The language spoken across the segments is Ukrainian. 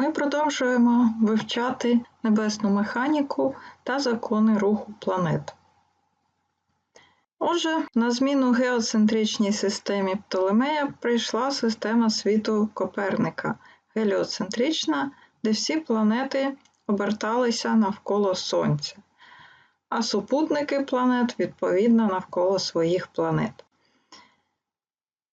Ми продовжуємо вивчати небесну механіку та закони руху планет. Отже, на зміну геоцентричній системі Птолемея прийшла система світу Коперника геліоцентрична, де всі планети оберталися навколо Сонця, а супутники планет відповідно навколо своїх планет.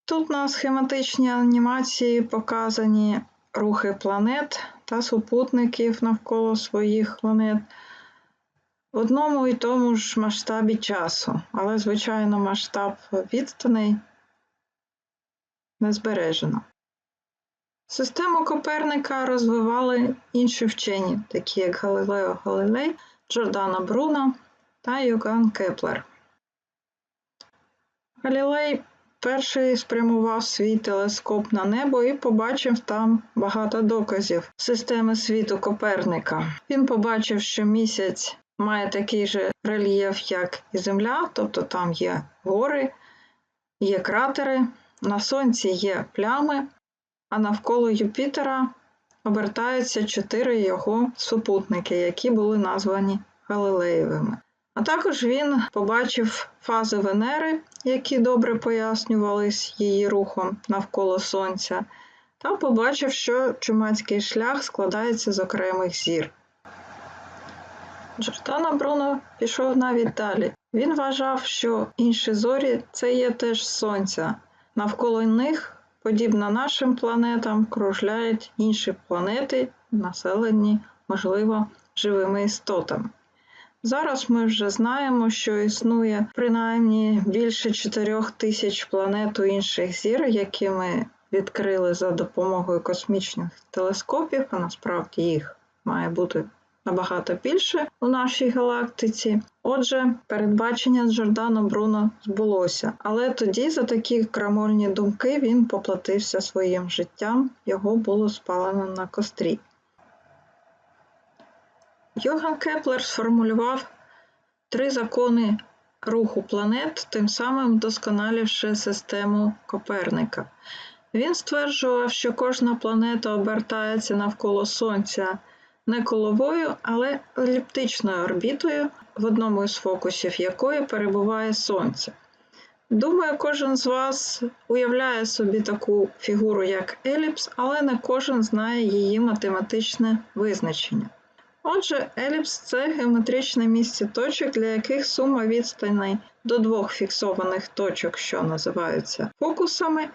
Тут на схематичній анімації показані рухи планет та супутників навколо своїх планет в одному і тому ж масштабі часу, але, звичайно, масштаб відстаней не збережено. Систему Коперника розвивали інші вчені, такі як Галилео Галилей, Джордано Бруно та Йоган Кеплер. Галілей перший спрямував свій телескоп на небо і побачив там багато доказів системи світу Коперника. Він побачив, що місяць має такий же рельєф, як і Земля, тобто там є гори, є кратери, на Сонці є плями, а навколо Юпітера обертаються чотири його супутники, які були названі Галилеєвими. А також він побачив фази Венери, які добре пояснювались її рухом навколо Сонця, та побачив, що чумацький шлях складається з окремих зір. Джордано Бруно пішов навіть далі. Він вважав, що інші зорі це є теж сонця. Навколо них, подібно нашим планетам, кружляють інші планети, населені, можливо, живими істотами. Зараз ми вже знаємо, що існує принаймні більше 4 тисяч планет у інших зір, які ми відкрили за допомогою космічних телескопів, а насправді їх має бути набагато більше у нашій галактиці. Отже, передбачення Джордано Бруно збулося, але тоді за такі крамольні думки він поплатився своїм життям, його було спалено на кострі. Йоган Кеплер сформулював три закони руху планет, тим самим вдосконаливши систему Коперника. Він стверджував, що кожна планета обертається навколо Сонця не коловою, але еліптичною орбітою, в одному із фокусів якої перебуває Сонце. Думаю, кожен з вас уявляє собі таку фігуру, як еліпс, але не кожен знає її математичне визначення. Отже, еліпс це геометричне місце точок, для яких сума відстаней до двох фіксованих точок, що називаються фокусами,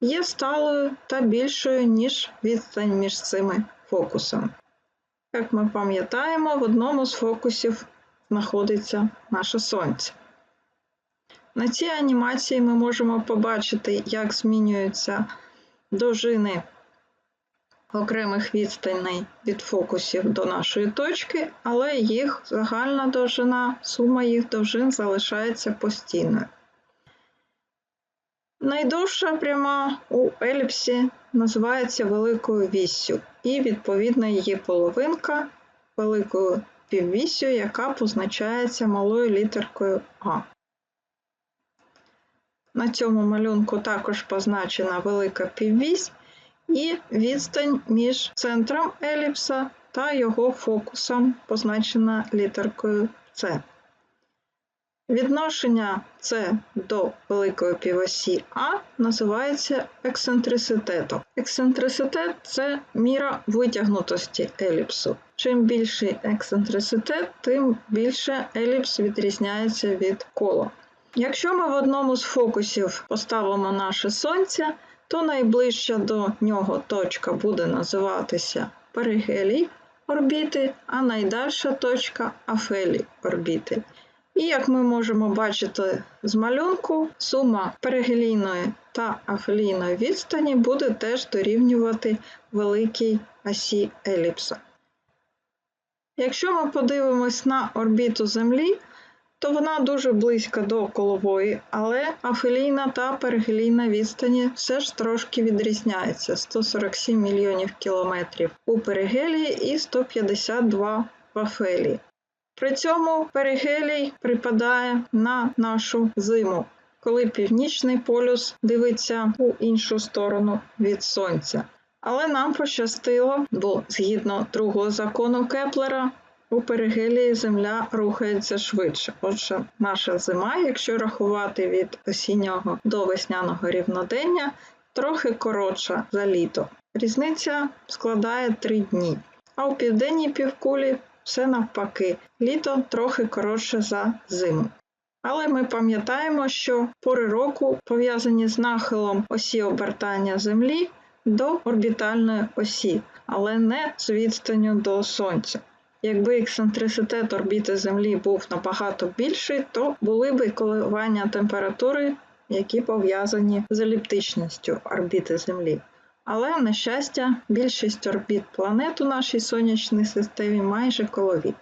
є сталою та більшою, ніж відстань між цими фокусами. Як ми пам'ятаємо, в одному з фокусів знаходиться наше Сонце. На цій анімації ми можемо побачити, як змінюються довжини окремих відстаней від фокусів до нашої точки, але їх загальна довжина, сума їх довжин залишається постійною. Найдовша пряма у еліпсі називається великою віссю, і відповідно її половинка великою піввіссю, яка позначається малою літеркою А. На цьому малюнку також позначена велика піввісь і відстань між центром еліпса та його фокусом позначена літеркою С. Відношення С до великої півосі А називається ексцентриситетом. Ексцентриситет це міра витягнутості еліпсу. Чим більший ексцентриситет, тим більше еліпс відрізняється від кола. Якщо ми в одному з фокусів поставимо наше сонце, то найближча до нього точка буде називатися перигелій орбіти, а найдальша точка афелі орбіти. І як ми можемо бачити з малюнку, сума перигелійної та афелійної відстані буде теж дорівнювати великій осі еліпса. Якщо ми подивимось на орбіту Землі, то вона дуже близька до колової, але афелійна та перигелійна відстані все ж трошки відрізняються 147 мільйонів кілометрів у перигелії і 152 в афелії. При цьому перигелій припадає на нашу зиму, коли північний полюс дивиться у іншу сторону від сонця. Але нам пощастило, бо згідно другого закону Кеплера, у перигелії Земля рухається швидше. Отже, наша зима, якщо рахувати від осіннього до весняного рівнодення, трохи коротша за літо. Різниця складає три дні. А у південній півкулі все навпаки, літо трохи коротше за зиму. Але ми пам'ятаємо, що пори року пов'язані з нахилом осі обертання Землі до орбітальної осі, але не з відстанню до Сонця. Якби ексцентриситет орбіти Землі був набагато більший, то були б коливання температури, які пов'язані з еліптичністю орбіти Землі. Але, на щастя, більшість орбіт планет у нашій сонячній системі майже колові.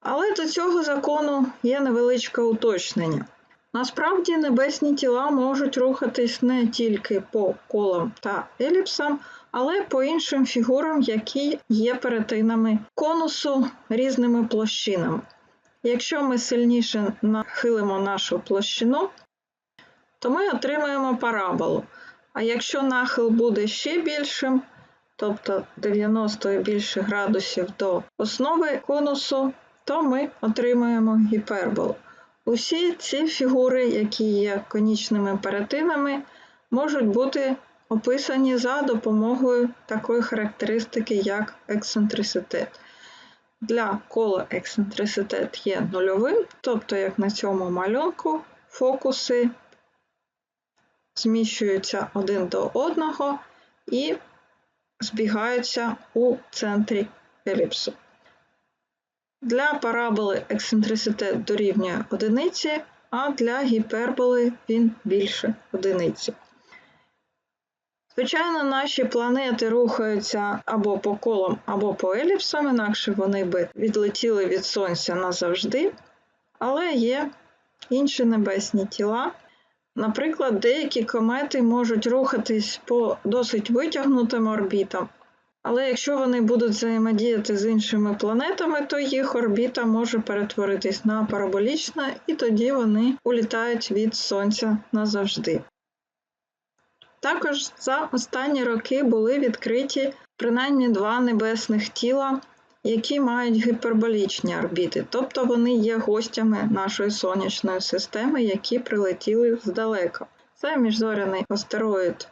Але до цього закону є невеличке уточнення. Насправді небесні тіла можуть рухатись не тільки по колам та еліпсам, але по іншим фігурам, які є перетинами конусу різними площинами. Якщо ми сильніше нахилимо нашу площину, то ми отримаємо параболу. А якщо нахил буде ще більшим, тобто 90 і більше градусів до основи конусу, то ми отримаємо гіперболу. Усі ці фігури, які є конічними перетинами, можуть бути описані за допомогою такої характеристики, як ексцентриситет. Для кола ексцентриситет є нульовим, тобто, як на цьому малюнку, фокуси зміщуються один до одного і збігаються у центрі еліпсу. Для параболи ексцентриситет дорівнює одиниці, а для гіперболи він більше одиниці. Звичайно, наші планети рухаються або по колам, або по еліпсам, інакше вони би відлетіли від Сонця назавжди, але є інші небесні тіла. Наприклад, деякі комети можуть рухатись по досить витягнутим орбітам, але якщо вони будуть взаємодіяти з іншими планетами, то їх орбіта може перетворитись на параболічну, і тоді вони улітають від Сонця назавжди. Також за останні роки були відкриті принаймні два небесних тіла, які мають гіперболічні орбіти, тобто вони є гостями нашої сонячної системи, які прилетіли здалека. Це міжзоряний астероїд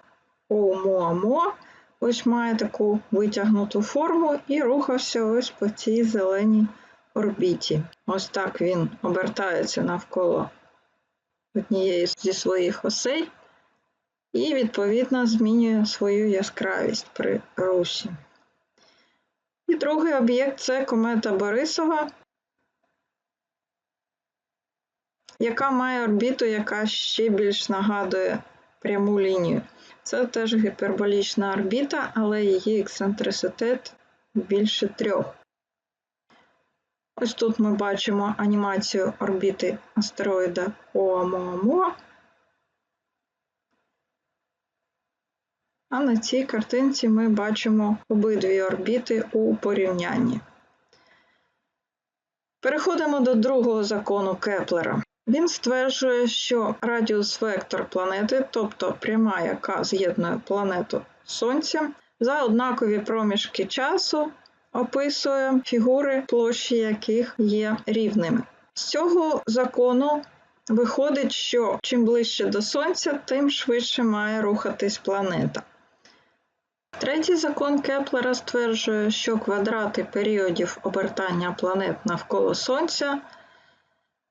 Оумуамуа, ось має таку витягнуту форму і рухався ось по цій зеленій орбіті. Ось так він обертається навколо однієї зі своїх осей і, відповідно, змінює свою яскравість при русі. І другий об'єкт це комета Борисова, яка має орбіту, яка ще більш нагадує пряму лінію. Це теж гіперболічна орбіта, але її ексцентриситет більше трьох. Ось тут ми бачимо анімацію орбіти астероїда Оumuamua. А на цій картинці ми бачимо обидві орбіти у порівнянні. Переходимо до другого закону Кеплера. Він стверджує, що радіус вектор планети, тобто пряма, яка з'єднує планету з Сонцем, за однакові проміжки часу описує фігури, площі яких є рівними. З цього закону виходить, що чим ближче до Сонця, тим швидше має рухатись планета. Третій закон Кеплера стверджує, що квадрати періодів обертання планет навколо Сонця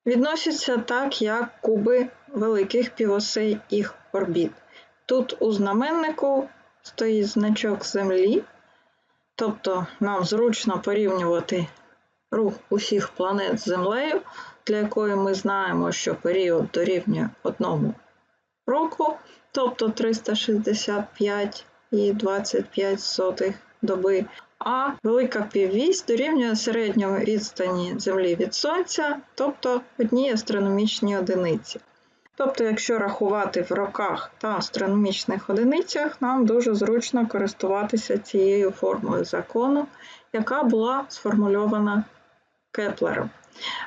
відносяться так, як куби великих півосей їх орбіт. Тут у знаменнику стоїть значок Землі, тобто нам зручно порівнювати рух усіх планет з Землею, для якої ми знаємо, що період дорівнює одному року, тобто 365 і 25 сотих доби. А велика піввісь дорівнює середньому відстані Землі від Сонця, тобто одній астрономічній одиниці. Тобто, якщо рахувати в роках та астрономічних одиницях, нам дуже зручно користуватися цією формою закону, яка була сформульована Кеплером.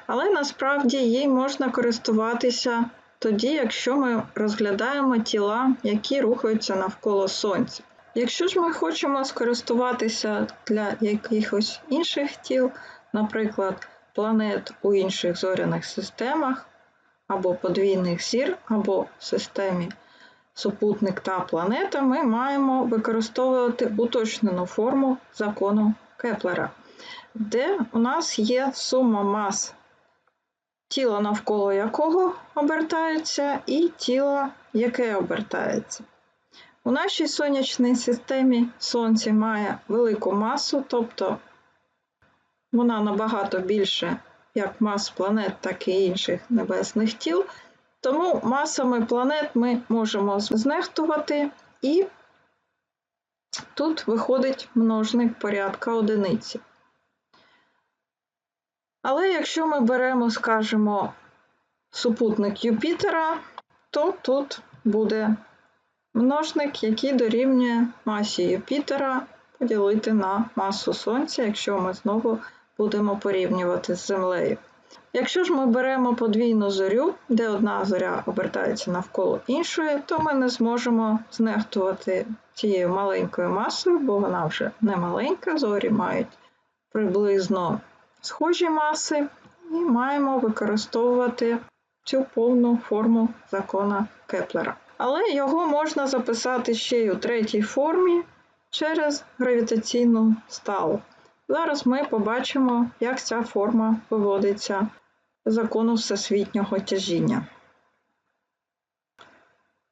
Але насправді їй можна користуватися тоді, якщо ми розглядаємо тіла, які рухаються навколо Сонця. Якщо ж ми хочемо скористуватися для якихось інших тіл, наприклад, планет у інших зоряних системах, або подвійних зір, або в системі супутник та планета, ми маємо використовувати уточнену форму закону Кеплера, де у нас є сума мас тіла, навколо якого обертається, і тіла, яке обертається. У нашій сонячній системі Сонце має велику масу, тобто вона набагато більше як мас планет, так і інших небесних тіл. Тому масами планет ми можемо знехтувати, і тут виходить множник порядка одиниці. Але якщо ми беремо, скажімо, супутник Юпітера, то тут буде множник, який дорівнює масі Юпітера поділити на масу Сонця, якщо ми знову будемо порівнювати з Землею. Якщо ж ми беремо подвійну зорю, де одна зоря обертається навколо іншої, то ми не зможемо знехтувати цією маленькою масою, бо вона вже не маленька, зорі мають приблизно схожі маси, і маємо використовувати цю повну форму закона Кеплера. Але його можна записати ще й у третій формі через гравітаційну сталу. Зараз ми побачимо, як ця форма виводиться закону всесвітнього тяжіння.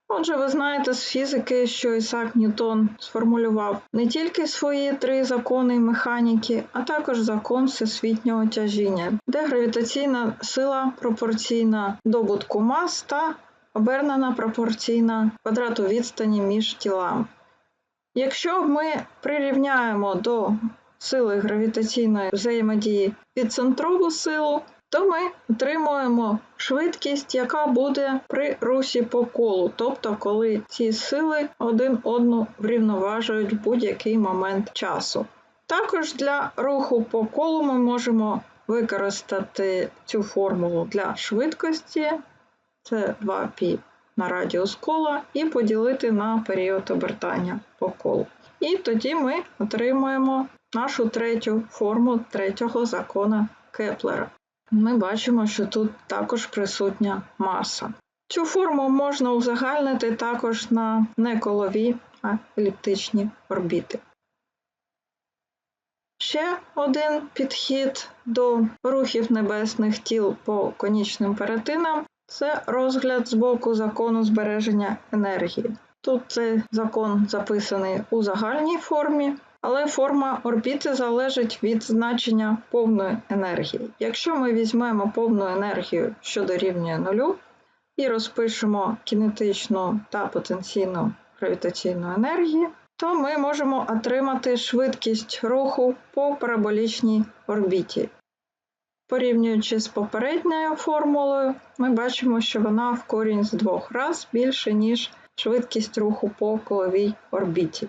Отже, ви знаєте з фізики, що Ісак Ньютон сформулював не тільки свої три закони механіки, а також закон всесвітнього тяжіння, де гравітаційна сила пропорційна добутку мас та обернена пропорційна квадрату відстані між тілами. Якщо ми прирівняємо до сили гравітаційної взаємодії підцентрову силу, то ми отримуємо швидкість, яка буде при русі по колу, тобто коли ці сили один одну врівноважують в будь-який момент часу. Також для руху по колу ми можемо використати цю формулу для швидкості, це 2π на радіус кола, і поділити на період обертання по колу. І тоді ми отримуємо нашу третю форму третього закона Кеплера. Ми бачимо, що тут також присутня маса. Цю форму можна узагальнити також на не колові, а еліптичні орбіти. Ще один підхід до рухів небесних тіл по конічним перетинам це розгляд з боку закону збереження енергії. Тут цей закон записаний у загальній формі, але форма орбіти залежить від значення повної енергії. Якщо ми візьмемо повну енергію, що дорівнює нулю, і розпишемо кінетичну та потенційну гравітаційну енергію, то ми можемо отримати швидкість руху по параболічній орбіті. Порівнюючи з попередньою формулою, ми бачимо, що вона в корінь з двох раз більше, ніж швидкість руху по коловій орбіті.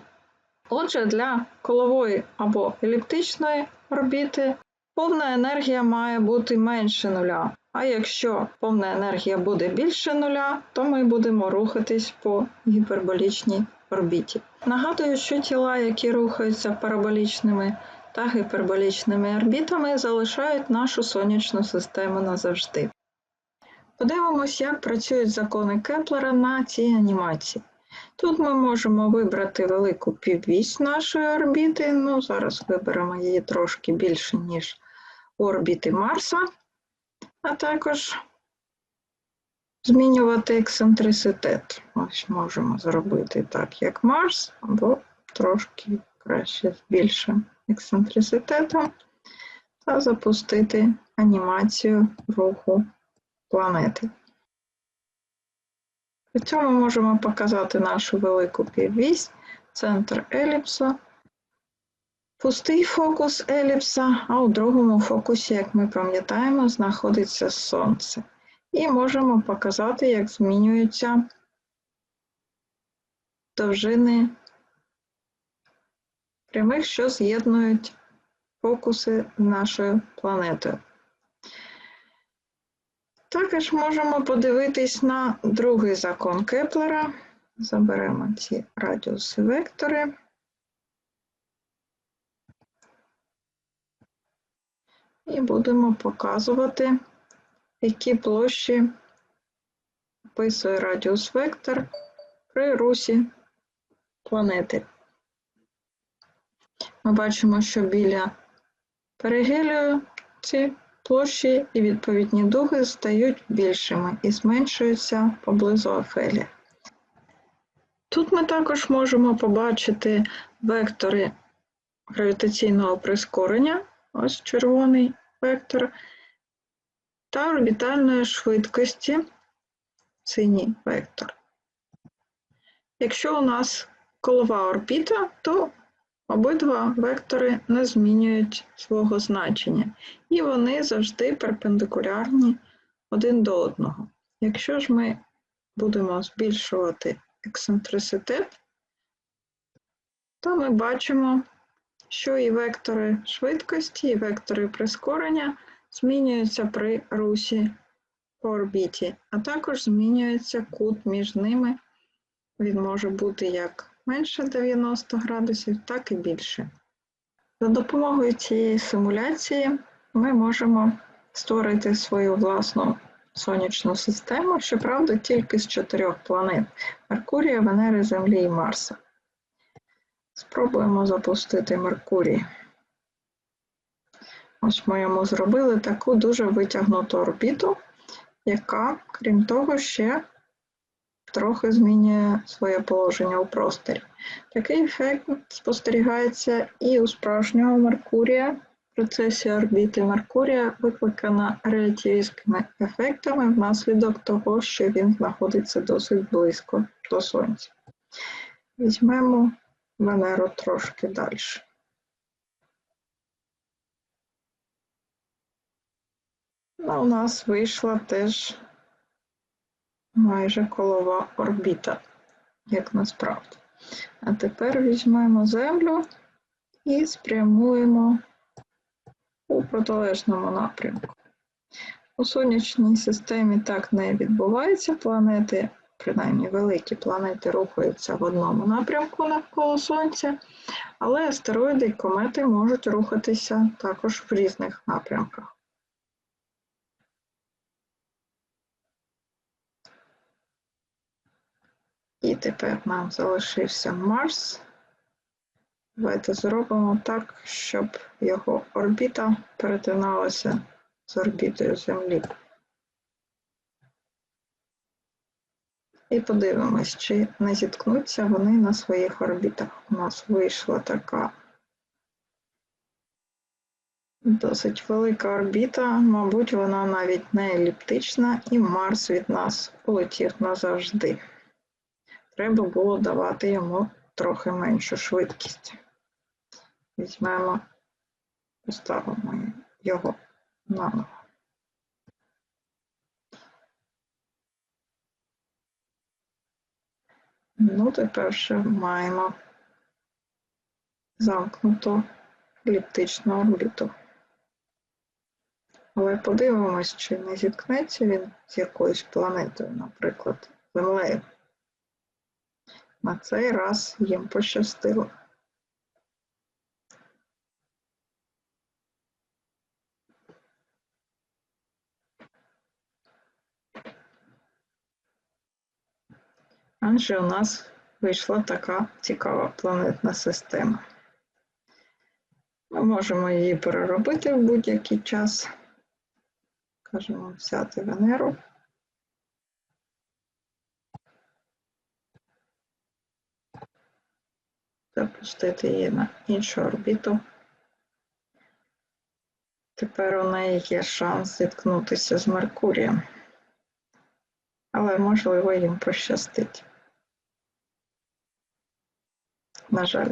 Отже, для колової або еліптичної орбіти повна енергія має бути менше нуля. А якщо повна енергія буде більше нуля, то ми будемо рухатись по гіперболічній орбіті. Нагадую, що тіла, які рухаються параболічними та гіперболічними орбітами, залишають нашу сонячну систему назавжди. Подивимось, як працюють закони Кеплера на цій анімації. Тут ми можемо вибрати велику піввісь нашої орбіти. Ну, зараз виберемо її трошки більше, ніж орбіти Марса, а також змінювати ексцентриситет. Ось можемо зробити так, як Марс, або трошки краще з більшим ексцентриситетом, та запустити анімацію руху планети. При цьому можемо показати нашу велику піввісь, центр еліпса, пустий фокус еліпса, а у другому фокусі, як ми пам'ятаємо, знаходиться Сонце. І можемо показати, як змінюються довжини прямих, що з'єднують фокуси нашою планетою. Також можемо подивитись на другий закон Кеплера. Заберемо ці радіуси вектори. І будемо показувати, які площі описує радіус вектор при русі планети. Ми бачимо, що біля перигелію ці площі і відповідні дуги стають більшими і зменшуються поблизу Афелі. Тут ми також можемо побачити вектори гравітаційного прискорення, ось червоний вектор, та орбітальної швидкості, синій вектор. Якщо у нас колова орбіта, то обидва вектори не змінюють свого значення, і вони завжди перпендикулярні один до одного. Якщо ж ми будемо збільшувати ексцентриситет, то ми бачимо, що і вектори швидкості, і вектори прискорення змінюються при русі по орбіті, а також змінюється кут між ними. Він може бути як менше 90 градусів, так і більше. За допомогою цієї симуляції ми можемо створити свою власну сонячну систему, щоправда, тільки з чотирьох планет Меркурія, Венери, Землі і Марса. Спробуємо запустити Меркурій. Ось ми йому зробили таку дуже витягнуту орбіту, яка, крім того, ще трохи змінює своє положення у просторі. Такий ефект спостерігається і у справжнього Меркурія. Процесія орбіти Меркурія викликана релятивістськими ефектами внаслідок того, що він знаходиться досить близько до Сонця. Візьмемо Венеру трошки далі. Ну, у нас вийшла теж майже колова орбіта, як насправді. А тепер візьмемо Землю і спрямуємо у протилежному напрямку. У сонячній системі так не відбувається. Планети, принаймні великі планети, рухаються в одному напрямку навколо Сонця, але астероїди і комети можуть рухатися також в різних напрямках. І тепер нам залишився Марс. Давайте зробимо так, щоб його орбіта перетиналася з орбітою Землі. І подивимось, чи не зіткнуться вони на своїх орбітах. У нас вийшла така досить велика орбіта, мабуть, вона навіть не еліптична, і Марс від нас полетів назавжди треба було давати йому трохи меншу швидкість. Візьмемо, поставимо його наново. Ну, тепер ще маємо замкнуту еліптичну орбіту. Але подивимось, чи не зіткнеться він з якоюсь планетою, наприклад, Землею. На цей раз їм пощастило. Адже у нас вийшла така цікава планетна система. Ми можемо її переробити в будь-який час. Кажемо взяти Венеру. Запустити її на іншу орбіту. Тепер у неї є шанс зіткнутися з Меркурієм, але можливо їм пощастить. На жаль,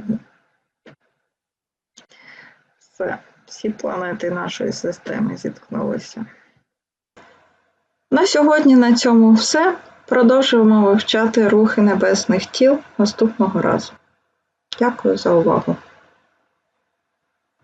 все, всі планети нашої системи зіткнулися. На сьогодні на цьому все. Продовжуємо вивчати рухи небесних тіл наступного разу. Дякую за увагу!